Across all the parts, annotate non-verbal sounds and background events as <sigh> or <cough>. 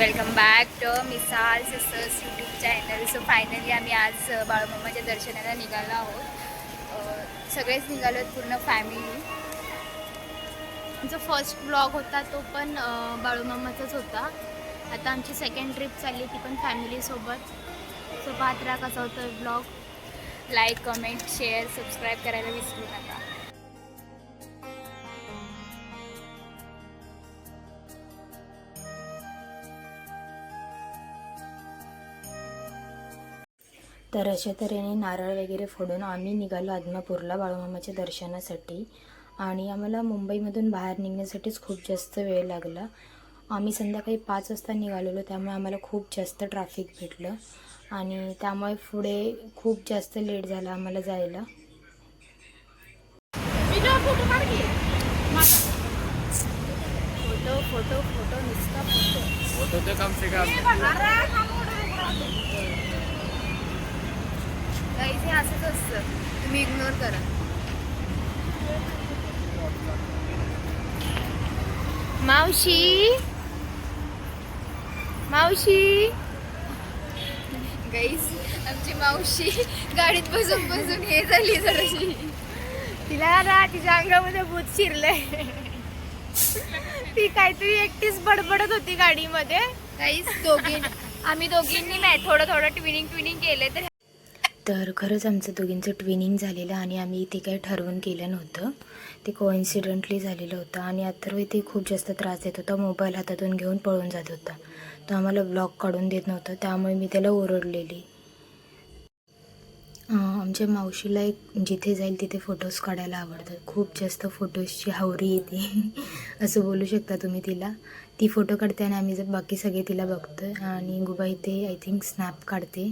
Welcome back to Misal sisters YouTube channel. So finally आम्ही आज बाळूमामाच्या दर्शनाला निघालो आहोत. सगळेच निघालो आहेत पूर्ण फॅमिली आमचा फर्स्ट ब्लॉग होता तो पण बाळूमामाचाच होता. आता आमची सेकंड ट्रिप चालली ती पण फॅमिलीसोबत सो पात्रा कसा होता blog like comment share subscribe करायला विसरू नका. तर अशा तऱ्हेने नारळ वगैरे फोडून आम्ही निघालो आदमापूरला बाळूमामाच्या दर्शनासाठी. आणि आम्हाला मुंबईमधून बाहेर निघण्यासाठीच खूप जास्त वेळ लागला. आम्ही संध्याकाळी पाच वाजता निघालेलो त्यामुळे आम्हाला खूप जास्त ट्रॅफिक भेटलं. आणि त्यामुळे पुढे खूप जास्त लेट झाला आम्हाला जायला. फोटो फोटो फोटो नुसता फोटो फोटो तो कम. से कम काहीच हे असंच असतं. तुम्ही इग्नोर करा. मावशी? मावशी? गाईस आमची मावशी गाडीत बसून बसून हे झाली जराशी तिला ना तिच्या अंगामध्ये भूत शिरलंय. ती काहीतरी एकटीच बडबडत होती गाडीमध्ये. काहीच दोघी आम्ही दोघींनी नाही थोडं थोडं ट्विनिंग ट्विनिंग केले तर तर खरंच आमचं दोघींचं ट्विनिंग झालेलं आणि आम्ही ते काही ठरवून केलं नव्हतं. ते कोइन्सिडेंटली झालेलं होतं आणि अथर्व ते खूप जास्त त्रास देत होता. मोबाईल हातातून घेऊन पळून जात होता. तो आम्हाला ब्लॉग काढून देत नव्हता. त्यामुळे मी त्याला ओरडलेली. आमच्या मावशीला एक जिथे जाईल तिथे फोटोज काढायला आवडतात. खूप जास्त फोटोजची हावरी येते. <laughs> असं बोलू शकता तुम्ही तिला. ती फोटो काढते आणि आम्ही जर बाकी सगळे तिला बघतो आणि गुबा इथे आय थिंक स्नॅप काढते.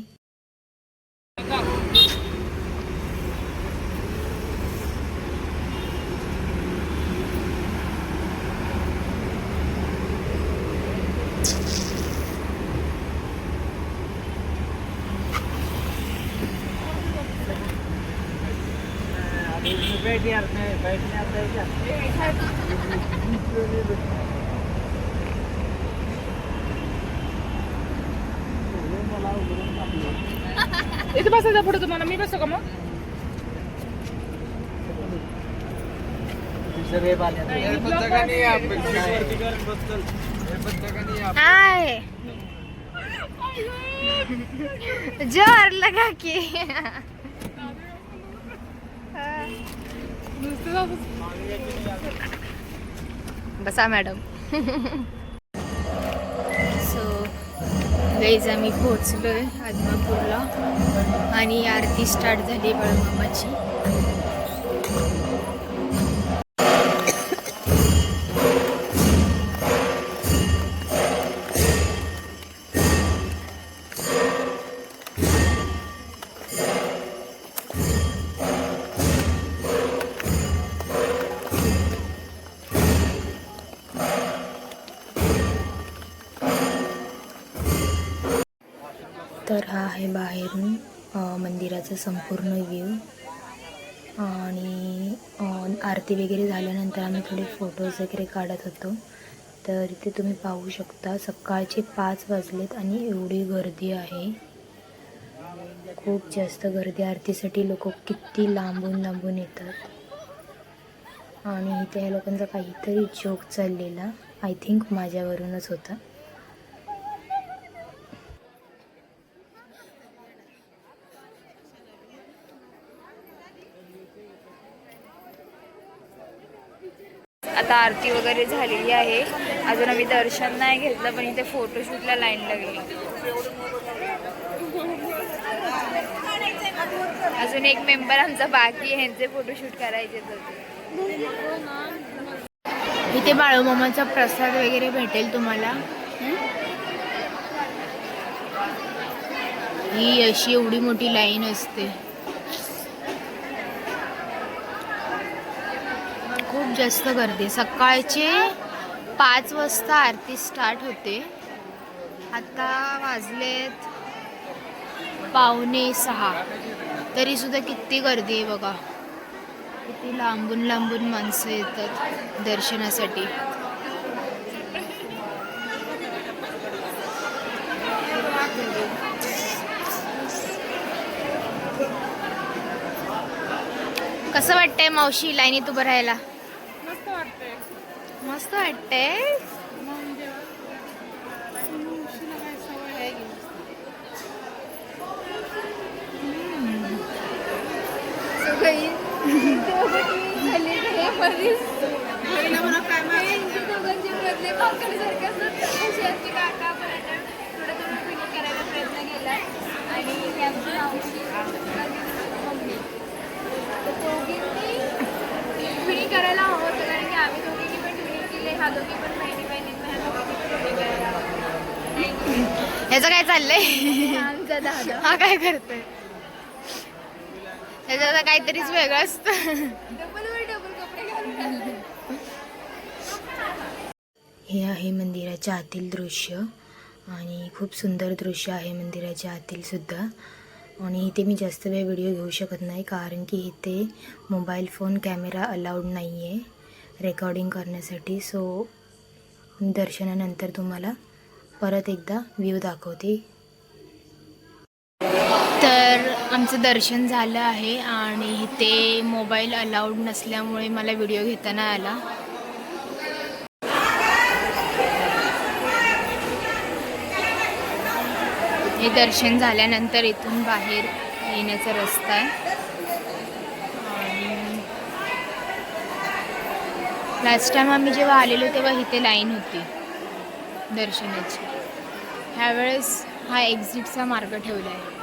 इथे बसायचं पुढे तुम्हाला. मी बसू का मग? हाय. जोर लगा के. बसा मॅडम. गाईज आम्ही आहे आदमापूरला. आणि आरती स्टार्ट झाली बळमामाची. इथून मंदिराचा संपूर्ण व्ह्यू आणि आरती वगैरे झाल्यानंतर आम्ही थोडे फोटोज वगैरे काढत होतो. तर इथे तुम्ही पाहू शकता सकाळचे पाच वाजलेत आणि एवढी गर्दी आहे. खूप जास्त गर्दी. आरतीसाठी लोक किती लांबून लांबून येतात. आणि इथे या लोकांचा काहीतरी जोक चाललेला. आय थिंक माझ्यावरूनच होता. आता आरती वगैरे झालेली आहे. अजून आम्ही दर्शन नाही घेतलं पण इथे फोटोशूटला लाईन लागली. अजून एक मेंबर आमचा बाकी ह्यांचे यांचे फोटोशूट करायचे होते इथे बाळूमामाचा प्रसाद वगैरे भेटेल तुम्हाला. ही अशी एवढी मोठी लाईन असते. खूप जास्त गर्दी. सकाळचे पाच वाजता आरती स्टार्ट होते. आता वाजलेत पावणे सहा. तरीसुद्धा किती गर्दी आहे बघा. किती लांबून लांबून माणसं येतात दर्शनासाठी. कसं वाटतंय मावशी लाईनीत उभं राहायला? मस्त वाटते असतात प्रयत्न केला आणि करायला ह्याचं काय चाललंय हा काय करतोय ह्याचं काहीतरीच वेगळं असतं. हे आहे मंदिराच्या आतील दृश्य आणि खूप सुंदर दृश्य आहे मंदिराच्या आतील सुद्धा आणि इथे मी जास्त वेळ व्हिडिओ घेऊ शकत नाही कारण की इथे मोबाईल फोन कॅमेरा अलाउड नाही आहे रेकॉर्डिंग करण्यासाठी. सो दर्शनानंतर तुम्हाला परत एकदा व्ह्यू दाखवते. तर आमचं दर्शन झालं आहे आणि इथे मोबाईल अलाउड नसल्यामुळे मला व्हिडिओ घेताना आला. हे दर्शन झाल्यानंतर इथून बाहेर येण्याचा रस्ता आहे. लास्ट टाईम आम्ही जेव्हा आलेलो तेव्हा इथे लाईन होती. दर्शनाची. ह्यावेळेस हा एक्झिटचा मार्ग ठेवला आहे.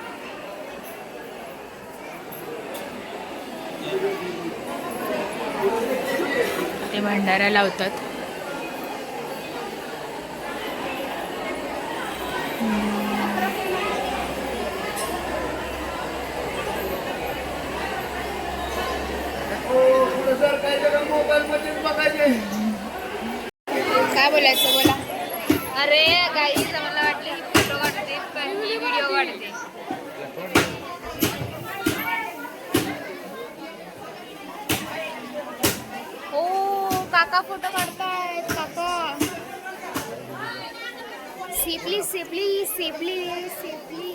ते भंडारा लावतात. काय बोलायचं बोला. अरे गाईच मला वाटली फोटो काढते पहिली व्हिडिओ काढते. हो काका फोटो काढतायत काका. सेफली सेफली सेफली सेफली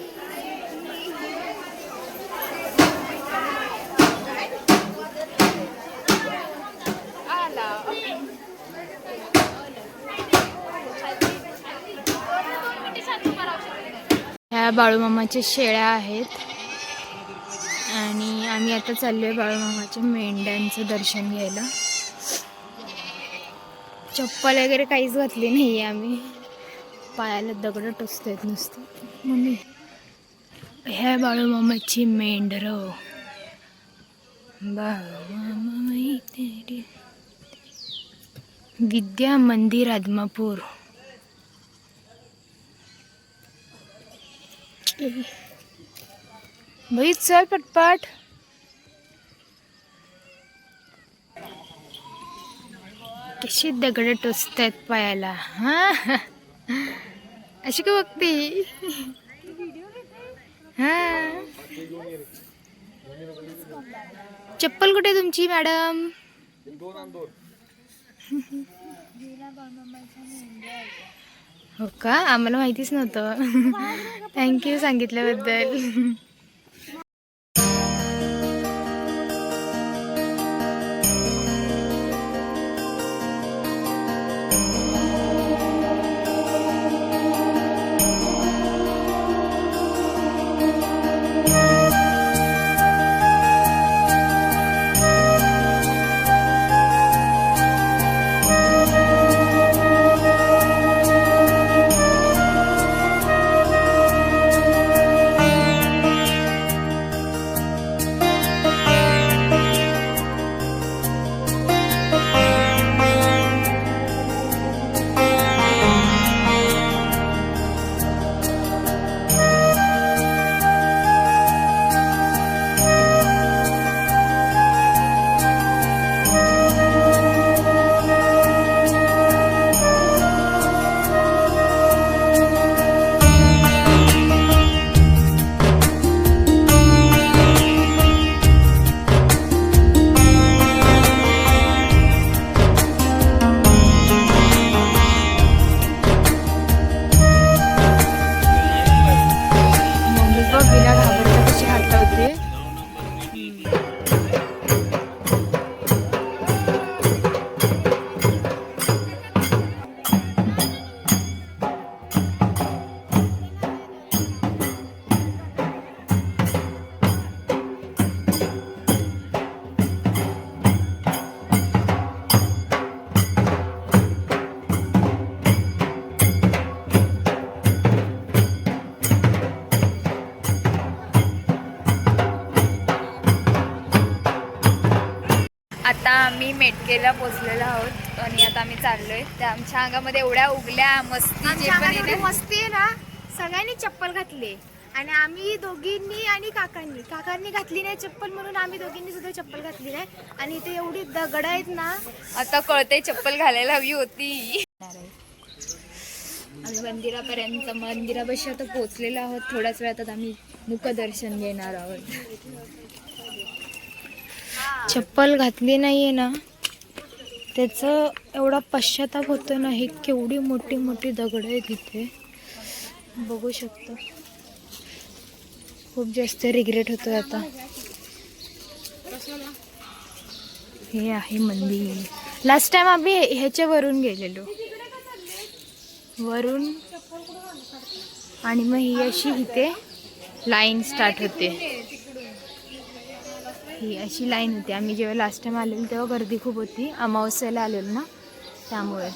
आला ह्या बाळूमामाच्या शेळ्या आहेत. आणि आम्ही आता चाललो आहे बाळूमामाच्या मेंढ्यांचं दर्शन घ्यायला. चप्पल वगैरे काहीच घातली नाही आहे आम्ही. पायाला दगड आहेत नुसते. मम्मी ह्या बाळूमामाची मेंढर बाळूमामा विद्या मंदिर आदमापूर. भाई चल पटपट कशी दगड टोचतायत पायाला हा? अशी का बघते? हा? चप्पल कुठे तुमची मॅडम? <laughs> हो का? आम्हाला माहितीच नव्हतं. <laughs> थँक्यू सांगितल्याबद्दल. मेटकेला पोचलेलो आहोत. आणि आता आम्ही चाललोय. त्या आमच्या अंगामध्ये एवढ्या उगल्या मस्ती जे पण येते मस्ती आहे ना सगळ्यांनी चप्पल घातली. आणि आम्ही दोघींनी आणि काकांनी. काकांनी घातली नाही चप्पल म्हणून आम्ही दोघींनी सुद्धा चप्पल घातली नाही. आणि इथे एवढी दगड आहेत ना. आता कळते चप्पल घालायला हवी होती. आम्ही मंदिरापर्यंत मंदिरापाशी आता पोहोचलेलो आहोत. थोड्याच वेळात आम्ही मुखदर्शन घेणार आहोत. चप्पल घातली नाहीये ना. त्याचं एवढा पश्चाताप होतो ना हे केवढी मोठी मोठी दगड आहेत तिथे बघू शकतो. खूप जास्त रिग्रेट होतोय आता. हे आहे मंदिर. लास्ट टाइम आम्ही ह्याच्यावरून गेलेलो. वरून. आणि मग ही अशी इथे लाईन स्टार्ट होते. ही अशी लाईन होती. आम्ही जेव्हा लास्ट टाइम आलेलो तेव्हा गर्दी खूप होती. अमावस्याला आलेलो ना त्यामुळे.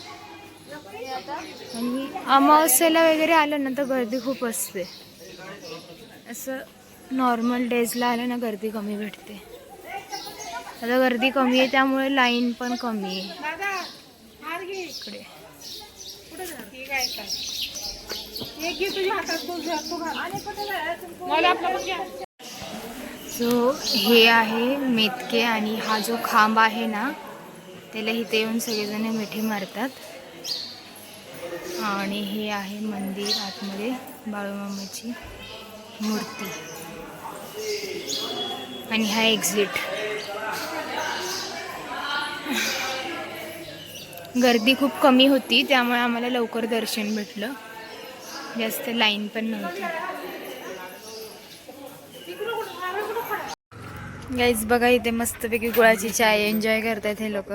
आणि अमावस्याला वगैरे आलं ना तर गर्दी खूप असते. असं नॉर्मल डेजला आलं ना गर्दी कमी भेटते. आता गर्दी कमी आहे त्यामुळे लाईन पण कमी आहे. इकडे. ठीक आहे काय एक घे तुझ्या हातात तो घे, तो घाल. मला सो हे आहे मेतके आणि हा जो खांब आहे ना त्याला इथे येऊन सगळेजण मिठी मारतात. आणि हे आहे मंदिर आतमध्ये बाळूमामाची मूर्ती. आणि हा एक्झिट गर्दी खूप कमी होती त्यामुळे आम्हाला लवकर दर्शन भेटलं. जास्त लाईन पण नव्हती. गाईज बघा इथे मस्तपैकी गुळाची चाय एन्जॉय करतायत हे लोक.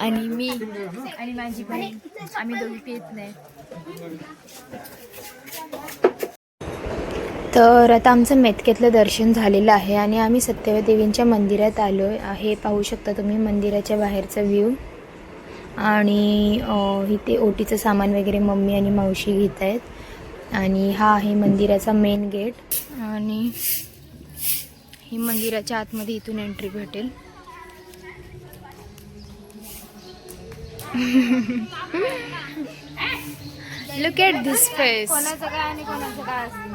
आणि मी आणि माझी बहीण आम्ही दोघी पित नाही. तर आता आमचं मेतकेतलं दर्शन झालेलं आहे आणि आम्ही सत्यवती देवींच्या मंदिरात आलो आहे. पाहू शकता तुम्ही मंदिराच्या बाहेरचा व्ह्यू आणि इथे ओटीचं सामान वगैरे मम्मी आणि मावशी घेत आहेत आणि हा आहे मंदिराचा मेन गेट आणि ही मंदिराच्या आतमध्ये इथून एंट्री भेटेल. लुक एट दिस फेस कोणाचं काय आणि कोणाचं काय असतं?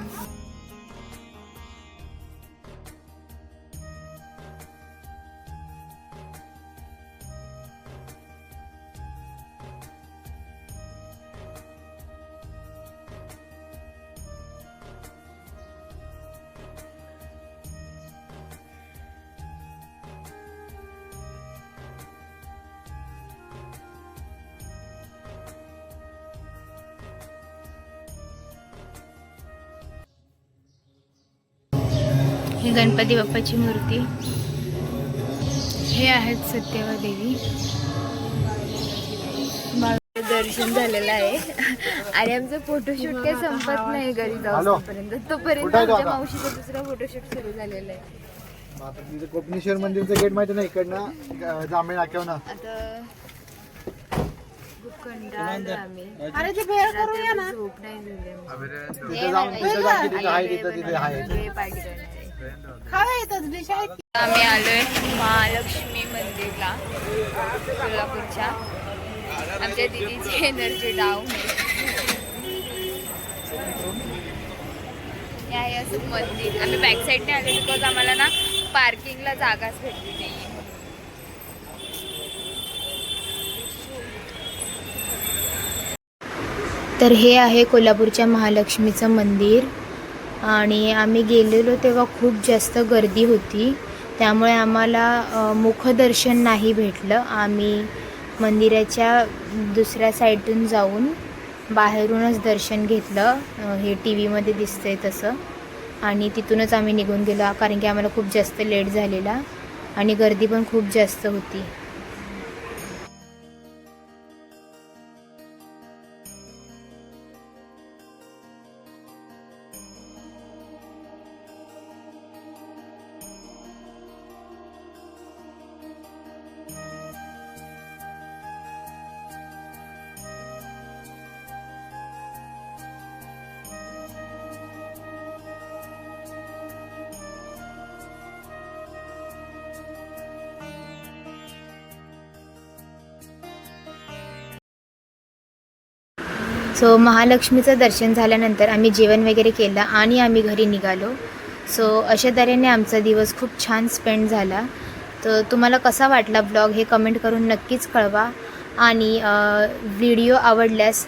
ही गणपती बाप्पाची मूर्ती हे आहेत सत्यवा देवी दर्शन झालेलं आहे आणि आमचं फोटोशूट काही संपत नाही घरी जाऊपर्यंत तोपर्यंत आमच्या मावशीचा दुसरा फोटोशूट सुरू झालेला आहे कोपनेश्वर मंदिरचं गेट माहिती ना इकडनं जांभळे नाक्यावर ना अरे ते भेळ करूया ना नाही तिथे आहे तिथे आहे आम्ही आलोय महालक्ष्मी मंदिरला कोल्हापूरच्या आमच्या दिदीची एनर्जी डाऊन हे आहे असं मंदिर. आम्ही बॅक साईडने आलो बिकॉज आम्हाला ना पार्किंगला जागाच भेटली नाही. तर हे आहे कोल्हापूरच्या महालक्ष्मीचं मंदिर. आणि आम्ही गेलेलो तेव्हा खूप जास्त गर्दी होती. त्यामुळे आम्हाला मुखदर्शन नाही भेटलं. आम्ही मंदिराच्या दुसऱ्या साईडून जाऊन बाहेरूनच दर्शन घेतलं. हे टी व्हीमध्ये दिसतं आहे तसं. आणि तिथूनच आम्ही निघून गेलो कारण की आम्हाला खूप जास्त लेट झालेला आणि गर्दी पण खूप जास्त होती. सो महालक्ष्मीचं दर्शन झाल्यानंतर आम्ही जेवण वगैरे केलं आणि आम्ही घरी निघालो. सो अशा तऱ्हेने आमचा दिवस खूप छान स्पेंड झाला. तर तुम्हाला कसा वाटला ब्लॉग हे कमेंट करून नक्कीच कळवा आणि व्हिडिओ आवडल्यास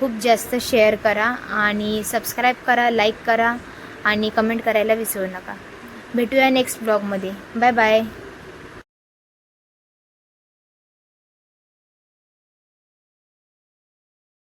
खूप जास्त शेअर करा आणि सबस्क्राईब करा लाईक करा आणि कमेंट करायला विसरू नका. भेटूया नेक्स्ट ब्लॉगमध्ये बाय बाय